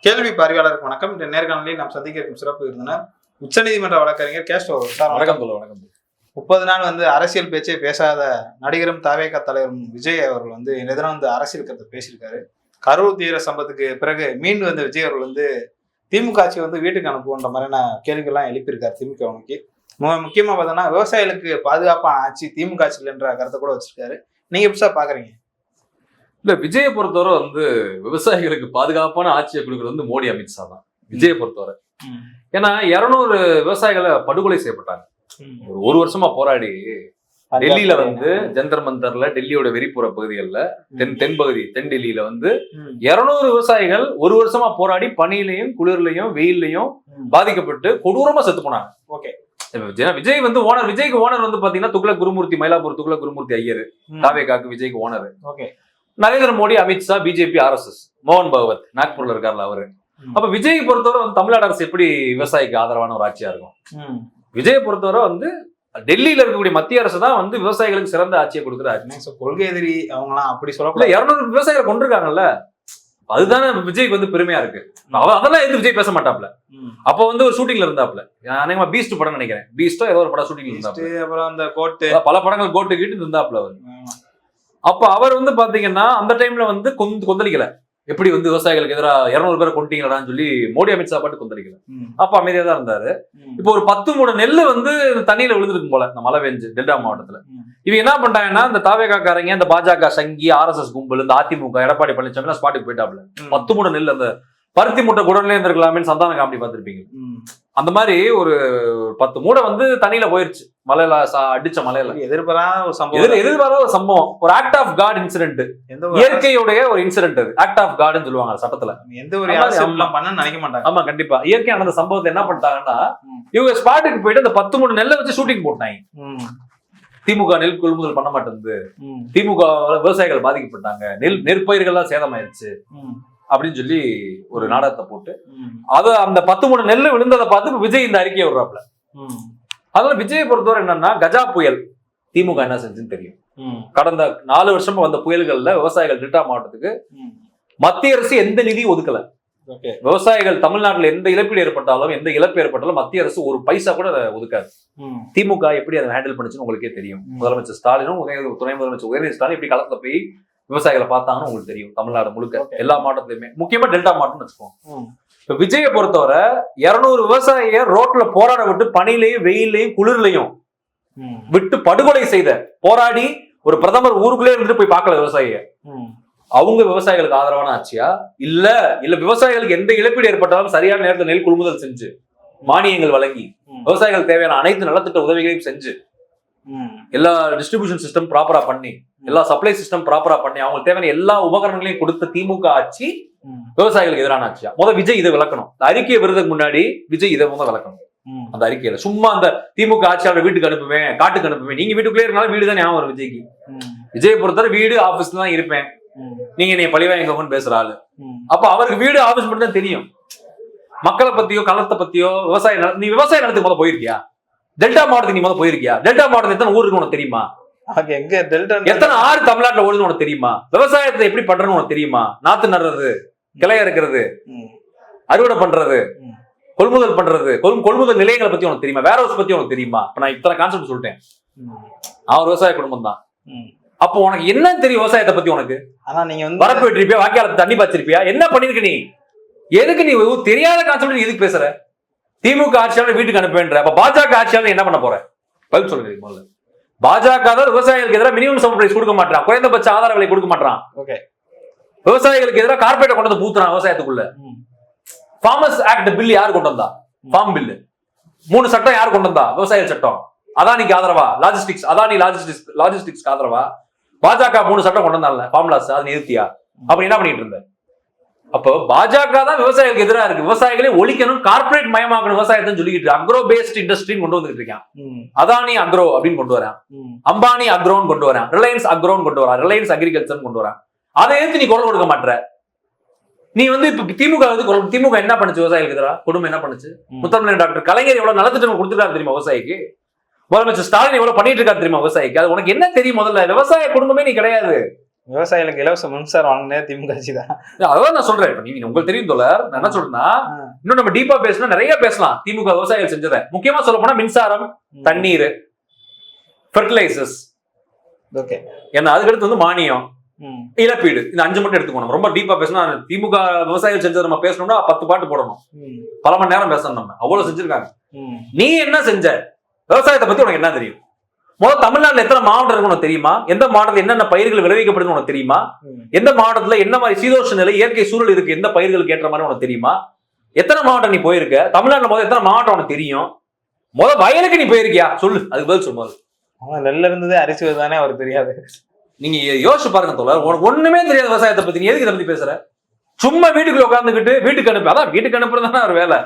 கேள்வி பார்வையாளருக்கு வணக்கம். இந்த நேர்காணலில் நாம் சந்திக்க இருக்கும் சிறப்பு விருந்தினர் உச்சநீதிமன்ற வழக்கறிஞர் கேஸ்டோ சார் வணக்கம். வணக்கம் முப்பது நாள் வந்து அரசியல் பேச்சே பேசாத நடிகரும் தாவேக தலைவரும் விஜய் அவர்கள் வந்து தினம் வந்து அரசியல் கருத்தை பேசியிருக்காரு. கரூர் தீவிர சம்பவத்துக்கு பிறகு மீண்டும் வந்து விஜய் அவர்கள் வந்து திமுக ஆட்சி வந்து வீட்டுக்கு அனுப்புன்ற மாதிரியான கேள்விகள்லாம் எழுப்பியிருக்காரு திமுக அவனுக்கு மு- முக்கியமா பார்த்தோன்னா விவசாயிகளுக்கு பாதுகாப்பான ஆட்சி திமுக ஆட்சி இல்லைன்ற கருத்தை கூட வச்சிருக்காரு. நீங்க எப்படி சார் பாக்குறீங்க? இல்ல விஜயை பொறுத்தவரை வந்து விவசாயிகளுக்கு பாதுகாப்பான ஆட்சியை கொடுக்கறது வந்து மோடி அமித்ஷா தான். விஜயை பொறுத்தவரை. ஏன்னா இருநூறு விவசாயிகளை படுகொலை செய்யப்பட்டாங்க. ஒரு ஒரு வருஷமா போராடி டெல்லியில வந்து ஜந்தர் மந்தர்ல டெல்லியோட வெறிப்புற பகுதிகளில் தென் தென்பகுதி தென் டெல்லியில வந்து இருநூறு விவசாயிகள் ஒரு வருஷமா போராடி பனியிலையும் குளிர்லையும் வெயில்லையும் ம். பாதிக்கப்பட்டு கொடூரமா செத்து போனாங்க. இப்ப விஜய் வந்து ஓனர் விஜய்க்கு ஓனர் வந்து பாத்தீங்கன்னா துக்ளக் குருமூர்த்தி மயிலாப்பூர் துக்ளக் குருமூர்த்தி ஐயர். ம். தாவேகாக்கு விஜய்க்கு owner. Okay. Narendra Modi Amit Shah BJP RSS மோகன் பகவத் நாக்பூர்ல இருக்கார்ல அவரு. அப்ப விஜய் பொறுத்தவரை வந்து தமிழ்நாடு அரசு எப்படி விவசாயிக்கு ஆதரவான ஒரு ஆட்சியா இருக்கும். விஜயை பொறுத்தவரை வந்து டெல்லியில இருக்கக்கூடிய மத்திய அரசு தான் வந்து விவசாயிகளுக்கு சிறந்த ஆட்சியை கொடுக்குற ஆட்சி. என்ன சார், கொள்கை எதிரி அவங்களாம் அப்படி சொல்லக்கூடாது. இருநூறு விவசாயிகளை கொண்டிருக்காங்கல்ல அதுதானே விஜய்க்கு வந்து பெருமையா இருக்கு. அவ அதெல்லாம் எது விஜய் பேச மாட்டாப்ல. அப்ப வந்து ஒரு ஷூட்டிங்ல இருந்தாப்ல. அநேகமா பீஸ்ட் படம் நினைக்கிறேன். பீஸ்டோ ஏதோ ஒரு படம் ஷூட்டிங்ல இருந்தாப்ல. அப்புறம் அந்த கோட்டு. பல படங்கள் கோட்டு கீட்டு இருந்தாப்ல அவர். அப்ப அவர் வந்து பாத்தீங்கன்னா அந்த டைம்ல வந்து கொந்து கொந்தளிக்கல எப்படி வந்து விவசாயிகளுக்கு எதிராக இருநூறு பேரை கொண்டீங்களான்னு சொல்லி மோடி அமித்ஷா பாட்டு கொந்தளிக்கல. அப்ப அமைதியா தான் இருந்தாரு. இப்போ ஒரு பத்து மூணு நெல்லு வந்து தண்ணியில விழுந்திருக்கும் போல இந்த மழை பெஞ்சு டெல்டா மாவட்டத்துல. இவங்க என்ன பண்ணிட்டாங்கன்னா இந்த தாவேகாக்காரங்க இந்த பாஜக சங்கி ஆர்எஸ்எஸ் கும்பல் இந்த அதிமுக எடப்பாடி பழனிசாமி எல்லாம் ஸ்பாட்டுக்கு போயிட்டாப்ல. பத்து மூணு நெல் அந்த பருத்தி மூட்டை குடன்ல இருந்திருக்கலாமே சந்தான காமெடி பார்த்திருப்பீங்க. அந்த மாதிரி ஒரு பத்து மூடை வந்து தண்ணியில போயிருச்சு. மலையில அடிச்ச மலையில. எதிர்பாராத ஒரு சம்பவம் எதிர்பாராத ஒரு சம்பவம். ஒரு ஆக்ட் ஆஃப் காட் இன்சிடென்ட் எந்த இயற்கையுடைய ஒரு இன்சிடென்ட் அது. ஆக்ட் ஆஃப் காட்னு சொல்லுவாங்க சட்டத்துல. எந்த ஒரு நினைக்க மாட்டாங்க. ஆமா கண்டிப்பா. இயற்கை நடந்த சம்பவத்தை என்ன பண்ணிட்டாங்கன்னா. இவங்க ஸ்பாட்டுக்கு போயிட்டு அந்த பத்து மூணு நெல்லை வச்சு ஷூட்டிங் போட்டாங்க. திமுக நெல் கொள்முதல் பண்ண மாட்டேங்குது. திமுக விவசாயிகள் பாதிக்கப்பட்டாங்க. நெல் நெற்பயிர்கள்லாம் சேதமாயிருச்சு. அப்படின்னு சொல்லி ஒரு நாடகத்தை போட்டு. அது அந்த பத்து மூணு நெல் விழுந்ததை பார்த்து விஜய் இந்த அறிக்கையை விடுறாப்ல. அதனால விஜயை பொறுத்தவரை என்னன்னா கஜா புயல் திமுக என்ன செஞ்சுன்னு தெரியும். கடந்த நாலு வருஷமா வந்த புயல்கள்ல விவசாயிகள் டெல்டா மாவட்டத்துக்கு. மத்திய அரசு எந்த நிதியும் ஒதுக்கல விவசாயிகள் தமிழ்நாட்டுல எந்த இழப்பீடு ஏற்பட்டாலும் எந்த இழப்பு ஏற்பட்டாலும் மத்திய அரசு ஒரு பைசா கூட அதை ஒதுக்காது. திமுக எப்படி அதை ஹேண்டில் பண்ணுச்சுன்னு உங்களுக்கே தெரியும். முதலமைச்சர் ஸ்டாலினும் துணை முதலமைச்சர் உதயநிதி ஸ்டாலின் எப்படி களத்துல போய் விவசாயிகளை பார்த்தாங்கன்னு உங்களுக்கு தெரியும் தமிழ்நாடு முழுக்க. எல்லா மாவட்டத்திலுமே முக்கியமா டெல்டா மாவட்டம்னு வச்சுக்கோங்க. இப்ப விஜயை பொறுத்தவரை இருநூறு விவசாயிய ரோட்ல போராட விட்டு பனிலையும் வெயிலையும் குளிர்லையும். விட்டு படுகொலை செய்த போராடி ஒரு பிரதமர் ஊருக்குள்ளே இருந்துட்டு போய் பார்க்கல விவசாயிய. அவங்க விவசாயிகளுக்கு ஆதரவான ஆட்சியா இல்ல இல்ல விவசாயிகளுக்கு எந்த இழப்பீடு ஏற்பட்டாலும் சரியான நேரத்தில் நெல் கொள்முதல் செஞ்சு மானியங்கள் வழங்கி ம். விவசாயிகளுக்கு தேவையான அனைத்து நலத்திட்ட உதவிகளையும் செஞ்சு. எல்லா டிஸ்ட்ரிபியூஷன் சிஸ்டம் ப்ராப்பரா பண்ணி எல்லா சப்ளை சிஸ்டம் ப்ராப்பரா பண்ணி அவங்களுக்கு தேவையான எல்லா உபகரணங்களையும் கொடுத்த திமுக ஆட்சி. விவசாயிகளுக்கு எதிரான ஆட்சியா? முத விஜய் இதை விளக்கணும். அறிக்கையை விருதுக்கு முன்னாடி விஜய் இதை முத விளக்கணும். அந்த அறிக்கையில. சும்மா அந்த திமுக ஆட்சியாளர் வீட்டுக்கு அனுப்புவேன் காட்டுக்கு அனுப்புவேன். நீங்க வீட்டுக்குள்ளே இருந்தாலும் வீடு தான் ஞாபகம் வரும் விஜய்க்கு. விஜய் பொறுத்தவரை வீடு ஆபீஸ்ல தான் இருப்பேன். நீங்க என்னை பழிவாங்கன்னு பேசுற ஆளு. அப்ப அவருக்கு வீடு ஆபீஸ் மட்டும் தான் தெரியும். மக்களை பத்தியோ களத்தை பத்தியோ விவசாய நீ விவசாய நிலத்துக்கு முத போயிருக்கியா? டெல்டா மாவட்டத்துக்கு நீ முத போயிருக்கியா? டெல்டா மாவட்டத்தில் எத்தனை ஊர் இருக்கு உனக்கு தெரியுமா? அது எங்க டெல்டா எத்தனை ஆறு தமிழ்நாட்டுல ஓடுது உனக்கு தெரியுமா? விவசாயத்தை எப்படி பண்றன்னு உனக்கு தெரியுமா? நாத்து நடுறது கிளை இருக்கிறது. அறுவடை பண்றது. கொள்முதல் பண்றது கொள் கொள்முதல் நிலையங்களை பத்தி உனக்கு தெரியுமா? வேற ஹவுஸ் பத்தி உனக்கு தெரியுமா? இப்ப நான் இத்தனை கான்செப்ட் சொல்லிட்டேன். ஒரு விவசாய குடும்பம் தான். அப்போ உனக்கு என்ன தெரியும் விவசாயத்தை பத்தி உனக்கு? ஆனா நீங்க வந்து வரப்பு வெட்டிருப்பியா? வாக்கியால தண்ணி பாய்ச்சிருப்பியா? என்ன பண்ணிருக்க நீ? எதுக்கு நீ தெரியாத கான்செப்ட் எதுக்கு பேசுற? திமுக ஆட்சியாளர் வீட்டுக்கு அனுப்புன்ற அப்ப பாஜக ஆட்சியாளர் என்ன பண்ண போற? பதில் சொல்லுங்க முதல்ல. பாஜக தான் விவசாயிகளுக்கு எதிராக மினிமம் சம்பள பிரைஸ் கொடுக்க மாட்டான் குறைந்தபட்ச ஆதார விலை கொடுக்க மாட்டான் Okay. விவசாயிகளுக்கு எதிராக கார்பரேட்டை கொண்டு வந்து பூத்துறான் விவசாயத்துக்குள்ள. ஃபார்மர்ஸ் ஆக்ட் பில் யார் கொண்டு வந்தா? ஃபார்ம் பில் மூணு சட்டம் யார் கொண்டு வந்தா? விவசாயிகள் சட்டம். அதானிக்கு ஆதரவா? லாஜிஸ்டிக்ஸ் அதானி லாஜிஸ்டிக்ஸ் லாஜிஸ்டிக்ஸ்க்கு ஆதரவா? பாஜக மூணு சட்டம் கொண்டு வந்தால ஃபார்முலாஸ் அதை நிறுத்தியா? அப்படி என்ன பண்ணிட்டு இருந்த? அப்போ பாஜக தான் விவசாயிகளுக்கு எதிராக இருக்கு. விவசாயிகளை ஒழிக்கணும் கார்ப்பரேட் மயமாக்கணும் விவசாயத்தை சொல்லிக்கிட்டு அக்ரோ பேஸ்ட் இண்டஸ்ட்ரின்னு கொண்டு வந்துட்டு இருக்கான். அதானி அக்ரோ அப்படின்னு கொண்டு வரான். அம்பானி அக்ரோன்னு கொண்டு வரான். ரிலையன்ஸ் அக்ரோன்னு கொண்டு வரான். ரிலையன்ஸ் அக்ரிகல்ச்சர் கொண்டு வரான். அதை எடுத்து நீ குரல் கொடுக்க மாட்ற. நீ வந்து இப்ப திமுக வந்து திமுக என்ன பண்ணுச்சு விவசாயிகளுக்கு எதிராக குடும்பம் என்ன பண்ணுச்சு. முத்தமிழ் டாக்டர் கலைஞர் எவ்வளவு நலத்திட்டம் கொடுத்துருக்காரு தெரியுமா விவசாயிக்கு? முதலமைச்சர் ஸ்டாலின் எவ்வளவு பண்ணிட்டு இருக்காரு தெரியுமா விவசாயிக்கு? அது உனக்கு என்ன தெரியும் முதல்ல? விவசாய குடும்பமே நீ கிடையாது. விவசாயிகளுக்கு இலவச மின்சாரம் வாங்கினே திமுக ஆட்சி தான். அதான் நான் சொல்றேன். இப்ப நீங்க உங்களுக்கு தெரியும் தோழர். நான் என்ன சொல்றேன்னா இன்னும் நம்ம டீப்பா பேசினா நிறைய பேசலாம். திமுக விவசாயிகள் செஞ்சதை. முக்கியமா சொல்ல போனா மின்சாரம் தண்ணீர் ஃபெர்டிலைசர்ஸ் ஓகே. ஏன்னா அதுக்கடுத்து வந்து மானியம் இழப்பீடு. இந்த அஞ்சு மட்டும் எடுத்துக்கணும். ரொம்ப டீப்பா பேசினா திமுக விவசாயிகள் செஞ்சதை நம்ம பேசணும்னா பத்து பாட்டு போடணும். பல மணி நேரம் பேசணும் நம்ம. அவ்வளவு செஞ்சிருக்காங்க. நீ என்ன செஞ்ச? விவசாயத்தை பத்தி உனக்கு என்ன தெரியும்? முதல்ல தமிழ்நாட்டுல எத்தனை மாவட்டம் இருக்கு உனக்கு தெரியுமா? எந்த மாவட்டத்தில் என்னென்ன பயிர்கள் விளைவிக்கப்படுதுன்னு உனக்கு தெரியுமா? எந்த மாவட்டத்துல என்ன மாதிரி சீதோஷ நிலை இயற்கை சூழல் இருக்கு எந்த பயிர்களுக்கு ஏற்ற மாதிரி உனக்கு தெரியுமா? எத்தனை மாவட்டம் நீ போயிருக்க? தமிழ்நாட்டுல முதல்ல எத்தனை மாவட்டம் உனக்கு தெரியும்? முத வயலுக்கு நீ போயிருக்கியா? சொல்லு அதுக்கு பதில் சொல்லு முதல்ல. நெல்ல இருந்ததே அரிசி வருதானே அவருக்கு தெரியாது. நீங்க யோசிச்சு பாருங்க தோழர். உனக்கு ஒண்ணுமே தெரியாத விவசாயத்தை பத்தி. நீ எதுக்கு இதை பத்தி பேசுற? சும்மா வீட்டுக்குள்ள உட்காந்துக்கிட்டு வீட்டுக்கு அனுப்பு அதான் வீட்டுக்கு அனுப்புறது ஒரு வேலை.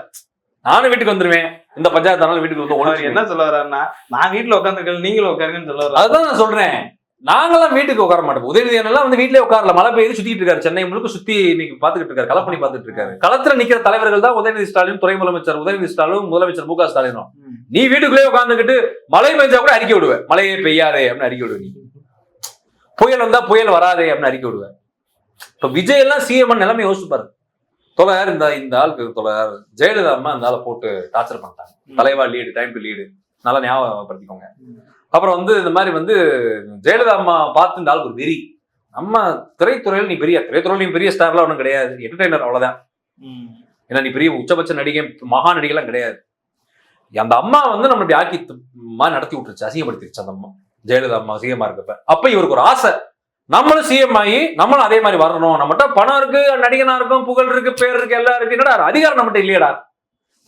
நானும் வீட்டுக்கு வந்துருவேன். இந்த பஞ்சாயத்தானாலும் வீட்டுக்கு வந்து ஒன்று என்ன சொல்ல வர்றாருன்னா நான் வீட்டுல உட்காந்துருக்கேன் நீங்களும் உட்காருங்கன்னு சொல்ல வர்றாரு அதுதான் நான் சொல்றேன். நாங்களாம் வீட்டுக்கு உட்கார மாட்டோம். உதயநிதி அண்ணெல்லாம் வந்து வீட்லயே உட்காரல மழை பெய்யுது சுத்திட்டு இருக்காரு. சென்னை முழுக்க சுத்தி இன்னைக்கு பாத்துக்கிட்டு இருக்காரு. களப்பணி பாத்துட்டு இருக்காரு. களத்துல நிக்கிற தலைவர்கள் தான் உதயநிதி ஸ்டாலின் துறை முதலமைச்சர் உதயநிதி ஸ்டாலின் முதலமைச்சர் மு க ஸ்டாலினும். நீ வீட்டுக்குள்ளே உட்காந்துக்கிட்டு மழை பெஞ்சா கூட அறிக்கை விடுவ. மழையே பெய்யாதே அப்படின்னு அறிக்கை விடுவ நீ. புயல் வந்தா புயல் வராதே அப்படின்னு அறிக்கை விடுவ. இப்ப விஜய் எல்லாம் சிஎம் நிலைமை யோசிச்சு பாரு. தொலையார் இந்த இந்த ஆளுக்கு தொலையார். ஜெயலலிதா அம்மா இந்த ஆளை போட்டு டார்ச்சர் பண்ணிட்டாங்க. தலைவா லீடு டைம்க்கு லீடு நல்லா ஞாபகப்படுத்திக்கோங்க. அப்புறம் வந்து இந்த மாதிரி வந்து ஜெயலலிதா அம்மா பார்த்து இந்த ஆளுக்கு ஒரு வெறி. நம்ம திரைத்துறையில் நீ பெரிய திரைத்துறையில் நீ பெரிய ஸ்டார்லாம் ஒன்றும் கிடையாது. என்டர்டைனர் அவ்வளவுதான். ம். ஏன்னா நீ பெரிய உச்சபட்ச நடிகை மகா நடிகைலாம் கிடையாது. அந்த அம்மா வந்து நம்ம இப்படி ஆக்கி மாதிரி நடத்தி விட்டுருச்சு அசிங்கப்படுத்திருச்சு அந்த அம்மா. ஜெயலலிதா அம்மா சிஎம்மா இருக்கப்ப. அப்ப இவருக்கு ஒரு ஆசை. நம்மளும் சிஎம் ஆகி நம்மளும் அதே மாதிரி வரணும். நம்மகிட்ட பணம் இருக்கு நடிகனா இருக்கும் புகழ் இருக்கு பேர் இருக்கு எல்லாம் இருக்கு. என்னடா அதிகாரம் நம்மகிட்ட இல்லையடா.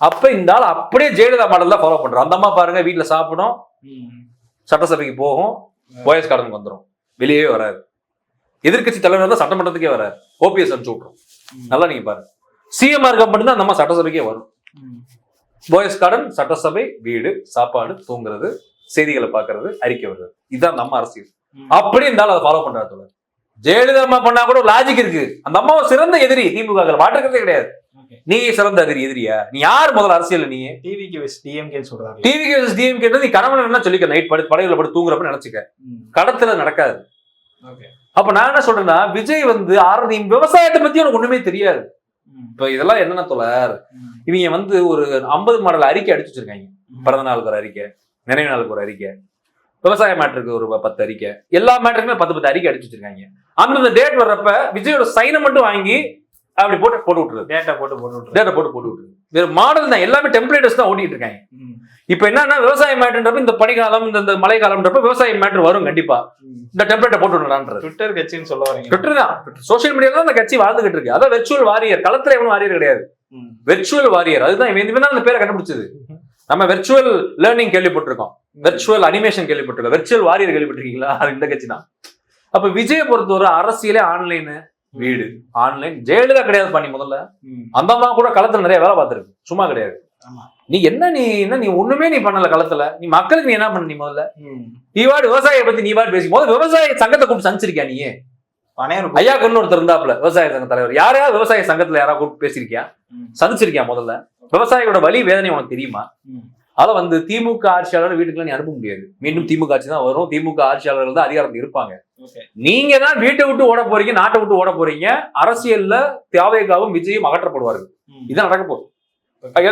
அப்ப இந்த ஆள் அப்படியே ஜெயலலிதா மாடல் தான் ஃபாலோ பண்றோம். அந்த அம்மா பாருங்க வீட்டுல சாப்பிடும். சட்டசபைக்கு போகும். போயஸ் கார்டனுக்கு வந்துடும் வெளியே வராது. எதிர்க்கட்சி தலைவர் தான் சட்டமன்றத்துக்கே வராது ஓபிஎஸ் அனுப்பிச்சு விட்டுரும். ம். நல்லா நீங்க பாருங்க. சிஎம் இருக்க மட்டும்தான் அந்த அம்மா சட்டசபைக்கே வரும். போயஸ் கார்டன் சட்டசபை வீடு சாப்பாடு தூங்குறது செய்திகளை பார்க்கறது அறிக்கை வருது இதுதான் நம்ம அரசியல். அப்படி இருந்தாலும் அதை ஃபாலோ பண்றாரு தோழர். ஜெயலலிதா அம்மா பண்ணா கூட லாஜிக் இருக்கு. அந்த அம்மா ஒரு சிறந்த எதிரி திமுக மாற்றுக்கிறதே கிடையாது. நீ சிறந்த எதிரி எதிரியா? நீ யார் முதல்ல அரசியல் நீ? டிவிக்கு வெஸ் டிஎம்கேன்னு சொல்றாரு. டிவிக்கு டிஎம்கே நீ கணவன் என்ன சொல்லிக்க? நைட் படு படையில படு தூங்குறப்ப நினைச்சுக்க. கடத்துல நடக்காது. அப்ப நான் என்ன சொல்றேன்னா விஜய் வந்து ஆரதி விவசாயத்தை பத்தி உனக்கு ஒண்ணுமே தெரியாது. இப்ப இதெல்லாம் என்னென்ன தோழர் இவங்க வந்து ஒரு ஐம்பது மாடல் அறிக்கை அடிச்சு வச்சிருக்காங்க. பிறந்த நாளுக்கு ஒரு அறிக்கை நினைவு நாளுக்கு ஒரு அறிக்கை. விவசாய மேட்டருக்கு ஒரு பத்து அறிக்கை எல்லா மேட்டருக்குமே பத்து பத்து அறிக்கை அடிச்சு வச்சிருக்காங்க. அந்தந்த டேட் வர்றப்ப விஜயோட சைனை மட்டும் வாங்கி அப்படி போட்டு போட்டு விட்டுருது டேட்டா போட்டு போட்டு விட்டுரு டேட்டை போட்டு போட்டு விட்டுருது வேற மாடல் தான். எல்லாமே டெம்ப்ளேட்டர்ஸ் தான் ஓட்டிட்டு இருக்காங்க. இப்போ என்னன்னா விவசாய மேட்டர்ன்றப்ப இந்த பனிக்காலம் இந்த இந்த மழைக்காலம்ன்றப்ப விவசாய மேட்டர் வரும் கண்டிப்பா. இந்த டெம்ப்ளேட்டை போட்டு விடலான்றது. ட்விட்டர் கட்சின்னு சொல்ல வரீங்க. ட்விட்டர் தான். சோஷியல் மீடியால தான் அந்த கட்சி வாழ்ந்துகிட்டு இருக்கு. அதான் வெர்ச்சுவல் வாரியர் களத்துல எவனும் வாரியர் கிடையாது. வெர்ச்சுவல் வாரியர் அதுதான் இவன் தான் அந்த பேரை கண்டுபிடிச்சது. நம்ம வெர்ச்சுவல் லேர்னிங் கேள்விப்பட்டிருக்கோம். வெர்ச்சுவல் அனிமேஷன் கேள்விப்பட்டிருக்கோம். வெர்ச்சுவல் வாரியர் கேள்விப்பட்டிருக்கீங்களா? அது இந்த கட்சி தான் அப்ப விஜயை பொறுத்தவரை அரசியலே ஆன்லைன் வீடு. ஆன்லைன் ஜெயலலிதா கிடையாது பண்ணி முதல்ல. அந்த அம்மா கூட களத்துல நிறைய வேலை பார்த்திருக்கு. சும்மா கிடையாது. நீ என்ன நீ என்ன நீ ஒண்ணுமே நீ பண்ணல களத்துல. நீ மக்களுக்கு நீ என்ன பண்ண நீ முதல்ல. நீ வாடு விவசாயியை பத்தி நீ வாடு பேசி முதல்ல விவசாய சங்கத்தை கூப்பிட்டு சந்திச்சிருக்கியா நீ? ஐயா கண்ணு ஒருத்தர் இருந்தாப்ல விவசாய சங்க தலைவர். யாரையாவது விவசாய சங்கத்துல யாராவது கூப்பிட்டு பேசியிருக்கியா? ம். சந்திச்சிருக்கியா முதல்ல? விவசாயிகளோட வலி வேதனை உனக்கு தெரியுமா? ம். அத வந்து திமுக ஆட்சியாளர் வீட்டுக்குள்ள நீ அனுப்ப முடியாது. மீண்டும் திமுக ஆட்சி தான் வரும். திமுக ஆட்சியாளர்கள் தான் அதிகாரத்தில் இருப்பாங்க. நீங்க தான் வீட்டை விட்டு ஓட போறீங்க நாட்டை விட்டு ஓட போறீங்க. அரசியல்ல தேவைக்காகவும் விஜயும் அகற்றப்படுவார்கள். இதான் நடக்க போகுது.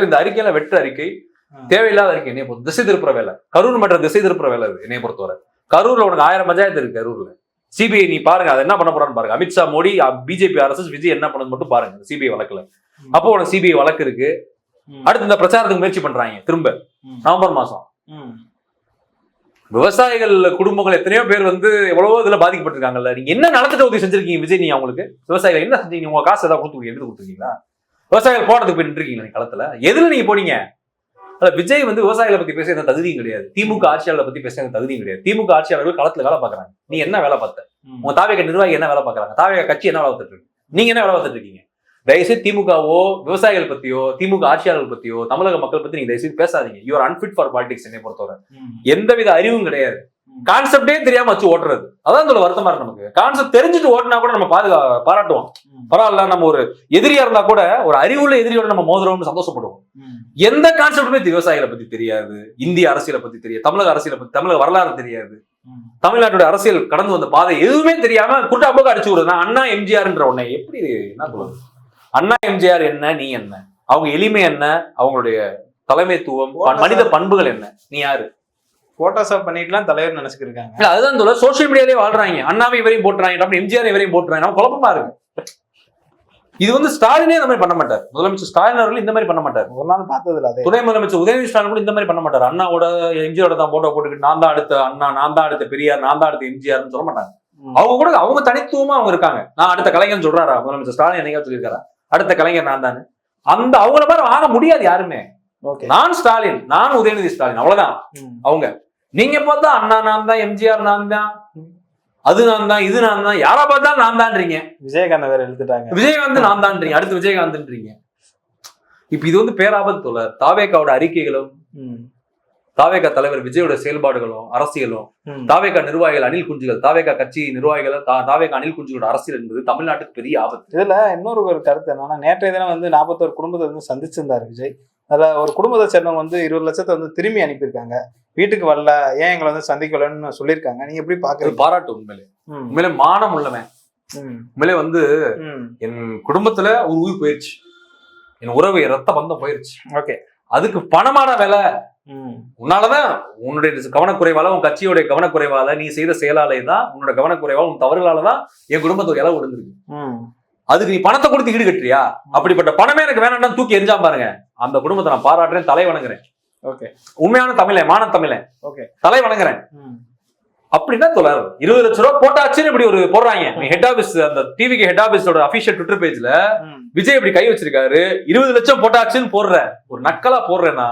இந்த அறிக்கையில வெற்று அறிக்கை. தேவையில்லாத அறிக்கை என்னைய பொறுத்து திசை திருப்புற வேலை. கரூர் மற்ற திசை திருப்புற வேலை இது என்னைய பொறுத்தவரை. கரூர்ல உனக்கு ஆயிரம் பஞ்சாயத்து இருக்கு கரூர்ல. சிபிஐ நீ பாருங்க அது என்ன பண்ண போறான்னு பாருங்க. அமித்ஷா மோடி பிஜேபி அரசு விஜய் என்ன பண்ணது மட்டும் பாருங்க சிபிஐ வழக்குல. அப்போ உனக்கு சிபிஐ வழக்கு இருக்கு. அடுத்து இந்த பிரச்சாரத்துக்கு முயற்சி பண்றாங்க. திரும்ப. நவம்பர் மாசம். விவசாயிகள் குடும்பங்கள் எத்தனையோ பேர் வந்து எவ்வளவோ இதுல பாதிக்கப்பட்டிருக்காங்கல்ல. நீங்க என்ன நலத்திட்ட உதவி செஞ்சிருக்கீங்க விஜய் நீ அவங்களுக்கு? விவசாயிகள் என்ன செஞ்சீங்க? உங்க காசு ஏதாவது கொடுத்து எடுத்து கொடுத்துருக்கீங்களா? விவசாயிகள் போராட்டத்துக்கு போய் நின்றுருக்கீங்களா நீங்க களத்துல? எதுல நீங்க போனீங்க? அதுல விஜய் வந்து விவசாயிகளை பத்தி பேச எந்த தகுதியும் கிடையாது. திமுக ஆட்சியாளரை பத்தி பேச எந்த தகுதியும் கிடையாது. திமுக ஆட்சியாளர்கள் களத்துல வேலை பாக்குறாங்க நீ என்ன வேலை பார்த்த. உங்க தாவேக நிர்வாகி என்ன வேலை பாக்குறாங்க தாவேக கட்சி என்ன வேலை பார்த்துட்டு இருக்கு? நீங்க என்ன வேலை பார்த்துட்டு இருக்கீங்க? தயவுசெய்து திமுகவோ விவசாயிகள் பத்தியோ திமுக ஆட்சியாளர்கள் பத்தியோ தமிழக மக்கள் பத்தி நீங்க தயவுசெய்து பேசாதீங்க. யூஆர் அன்பிட் ஃபார் பாலிடிக்ஸ் என்னை பொறுத்தவரை. எந்தவித அறிவும் கிடையாது. கான்செப்டே தெரியாம வச்சு ஓட்டுறது. அதான் இதோட வருத்தமா இருக்கு நமக்கு. கான்செப்ட் தெரிஞ்சுட்டு ஓட்டினா கூட நம்ம பாதுகா பாராட்டுவோம். பரவாயில்ல நம்ம ஒரு எதிரியா இருந்தா கூட ஒரு அறிவுள்ள எதிரியோட நம்ம மோதுறோம்னு சந்தோஷப்படுவோம். எந்த கான்செப்டுமே விவசாயிகளை பத்தி தெரியாது. இந்திய அரசியலை பத்தி தெரியாது. தமிழக அரசியலை பத்தி தமிழக வரலாறு தெரியாது. தமிழ்நாட்டோட அரசியல் கடந்து வந்த பாதை எதுவுமே தெரியாம குட்டா போக்கு அடிச்சு விடுறது. நான் அண்ணா எம்ஜிஆர்ன்ற உன்னை எப்படி என்ன சொல்றது? அண்ணா எம்ஜிஆர் என்ன நீ என்ன? அவங்க எளிமை என்ன? அவங்களுடைய தலைமைத்துவம் மனித பண்புகள் என்ன? நீ யாரு? போட்டோஷாப் பண்ணிட்டுலாம் தலைவர் நினைச்சுக்கிட்டு இருக்காங்க இல்ல அதுதான் சொல்ல சோஷியல் மீடியாலே வாழ்றாங்க. அண்ணாவை இவரையும் போட்டுறாங்க அப்புறம் எம்ஜிஆர் இவரையும் போட்டுறாங்க. நம்ம குழப்பமா இருக்கு. இது வந்து ஸ்டாலினே இந்த மாதிரி பண்ண மாட்டார். முதலமைச்சர் ஸ்டாலின் அவர்கள் இந்த மாதிரி பண்ண மாட்டார். ஒரு நாள் பார்த்தது இல்ல துணை முதலமைச்சர் உதயநிதி ஸ்டாலின் கூட இந்த மாதிரி பண்ண மாட்டார். அண்ணாவோட எம்ஜிஆரோட தான் போட்டோ போட்டுக்கிட்டு நான் தான் அடுத்த அண்ணா நான் தான் அடுத்த பெரியார் நான் தான் அடுத்த எம்ஜிஆர்னு சொல்ல மாட்டாங்க. அவங்க கூட அவங்க தனித்துவமா அவங்க இருக்காங்க. நான் அடுத்த கலைஞர் சொல்றாரா முதலமைச்சர் ஸ்டாலின் என்னைக்கா சொல்லியிருக்காரா? அடுத்த கலைஞர் நான் தானே. அந்த அவங்கள மாதிரி ஆக முடியாது யாருமே. நான் ஸ்டாலின் நான் உதயநிதி ஸ்டாலின் அவ்வளவுதான். அவங்க. நீங்க பார்த்தா அண்ணா நான் தான் எம்ஜிஆர் நான் தான் அது நான் தான் இது நான் தான் யாரா பார்த்தா நான் தான்றீங்க. விஜயகாந்த் வேற எழுத்துட்டாங்க விஜயகாந்த் நான் தான்றீங்க அடுத்து விஜயகாந்த்ன்றீங்க. இப்ப இது வந்து பேராபத்து தாவேக்காவோட அறிக்கைகளும். தாவேகா தலைவர் விஜயோட செயல்பாடுகளும் அரசியலும். தாவேகா நிர்வாகிகள் அணில் குஞ்சுகள் தாவேகா கட்சி நிர்வாகிகள் தாவேகா அணில் குஞ்சுகளோட அரசியல் என்பது தமிழ்நாட்டுக்கு பெரிய ஆபத்து இதுல இன்னொரு ஒரு கருத்து என்னன்னா நேற்றைய தினம் வந்து நாற்பத்தோரு குடும்பத்தை வந்து சந்திச்சிருந்தாரு விஜய் அதுல ஒரு குடும்பத்தை சேர்ந்தவங்க வந்து இருபது லட்சத்தை வந்து திரும்பி அனுப்பியிருக்காங்க வீட்டுக்கு வரல ஏன் எங்களை வந்து சந்திக்கலன்னு சொல்லியிருக்காங்க நீங்க எப்படி இது பாக்குறீங்க பாராட்டு உண்மையிலே. உண்மையிலே மானம் உள்ளவன். உண்மையிலே வந்து. என் குடும்பத்துல ஒரு உயிர் போயிருச்சு என் உறவு ரத்த பந்தம் போயிருச்சு ஓகே அதுக்கு பணமான வேலை. உன்னாலதான் உன்னுடைய கவனக்குறைவால உன் கட்சியோட கவனக்குறைவால நீ செய்த செயலாலே தான் உன்னோட கவனக்குறைவால உன் தவறுகளால தான் என் குடும்பத்துக்கு இளவு விழுந்திருக்கு. அதுக்கு நீ பணத்தை கொடுத்து ஈடு கட்டுறியா? அப்படிப்பட்ட பணமே எனக்கு வேணாம்னு தூக்கி எரிஞ்சா பாருங்க. அந்த குடும்பத்தை நான் பாராட்டுறேன் தலை வணங்குறேன். ஓகே. உண்மையான தமிழன் மான தமிழன். ஓகே. தலை வணங்குறேன். அப்படின்னா தொடர் இருபது லட்ச ரூபா போட்டாச்சுன்னு இப்படி ஒரு போடுறாங்க. ஹெட் ஆபீஸ் அந்த டிவிக்கு ஹெட் ஆபீஸோட அபிஷியல் ட்விட்டர் பேஜ்ல. விஜய் இப்படி கை வச்சிருக்காரு. இருபது லட்சம் போட்டாச்சுன்னு போடுற ஒரு நக்கலா போடுறேன்னா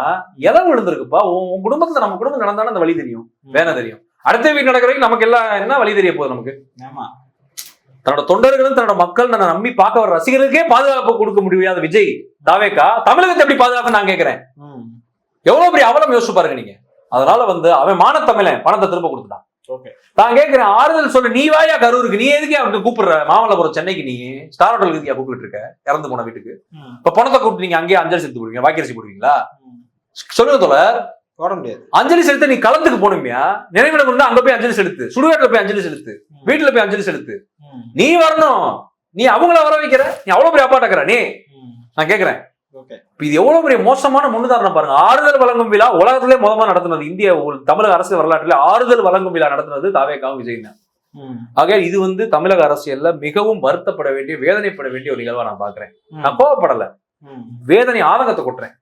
எதை விழுந்திருக்குப்பா? உன் குடும்பத்துல நம்ம குடும்பம் நடந்தாலும் அந்த வழி தெரியும். வேலை தெரியும். அடுத்த வீடு நடக்கிற வரைக்கும் நமக்கு எல்லாம் என்ன வழி தெரிய போகுது நமக்கு? ஆமா. தன்னோட தொண்டர்களும் தன்னோட மக்கள் நான் நம்பி பார்க்க வர ரசிகர்களுக்கே பாதுகாப்பு கொடுக்க முடியாத விஜய். தாவேக்கா தமிழகத்தை எப்படி பாதுகாப்பு நான் கேட்கிறேன். எவ்வளவு பெரிய அவலம் யோசிச்சு பாருங்க நீங்க. அதனால வந்து அவன் மான தமிழன் பணத்தை திரும்ப கொடுத்துட்டான். நான் கேட்கிறேன் ஆறுதல் சொல்லு. நீ வாயா கரூருக்கு? நீ எதுக்கு அவனுக்கு கூப்பிடுற? மாமல்லபுரம் சென்னைக்கு நீ? ஸ்டார் ஹோட்டலுக்கு கூப்பிட்டு இருக்க? இறந்து போன வீட்டுக்கு. இப்ப பணத்தை கூப்பிட்டு நீங்க அங்கேயே அஞ்சலி செலுத்தி போடுவீங்க வாக்கரிசி போடுவீங்களா. சொல்லுங்க தோழர். போட முடியாது. அஞ்சலி செலுத்த நீ களத்துக்கு போகணுமியா? நினைவிடம் இருந்தா அங்க போய் அஞ்சலி செலுத்து. சுடுகாட்டுல போய் அஞ்சலி செலுத்து. வீட்டுல போய் அஞ்சலி செலுத்து. நீ வரணும். நீ அவங்கள வர வைக்கிற. நீ அவ்வளவு பெரிய அப்பாட்டக்கிற நீ. நான் கேக்குறேன். இது எவ்வளவு பெரிய மோசமான முன்னுதாரணம் பாருங்க. ஆறுதல் வழங்கும் விழா உலகத்திலே முதமா நடத்துனது. இந்திய தமிழக அரசியல் வரலாற்றிலே ஆறுதல் வழங்கும் விழா நடத்துனது தாவேகாவும் விஜய் தான். ஆக இது வந்து தமிழக அரசியல்ல மிகவும் வருத்தப்பட வேண்டிய வேதனைப்பட வேண்டிய ஒரு நிகழ்வா நான் பாக்குறேன். நான் கோவப்படல. வேதனை ஆதங்கத்தை கொட்டுறேன்.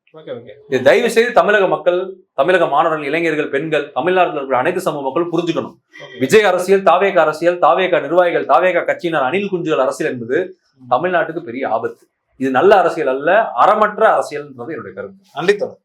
இது தயவு செய்து தமிழக மக்கள் தமிழக மாணவர்கள் இளைஞர்கள் பெண்கள் தமிழ்நாட்டில் இருக்கிற அனைத்து சமூக மக்கள் புரிஞ்சுக்கணும். விஜய் அரசியல் தாவேக அரசியல் தாவேக நிர்வாகிகள் தாவேக கட்சியினர் அணில் குஞ்சுகள் அரசியல் என்பது தமிழ்நாட்டுக்கு பெரிய ஆபத்து. இது நல்ல அரசியல் அல்ல அறமற்ற அரசியல்ன்றது என்னுடைய கருத்து. நன்றி தொடர்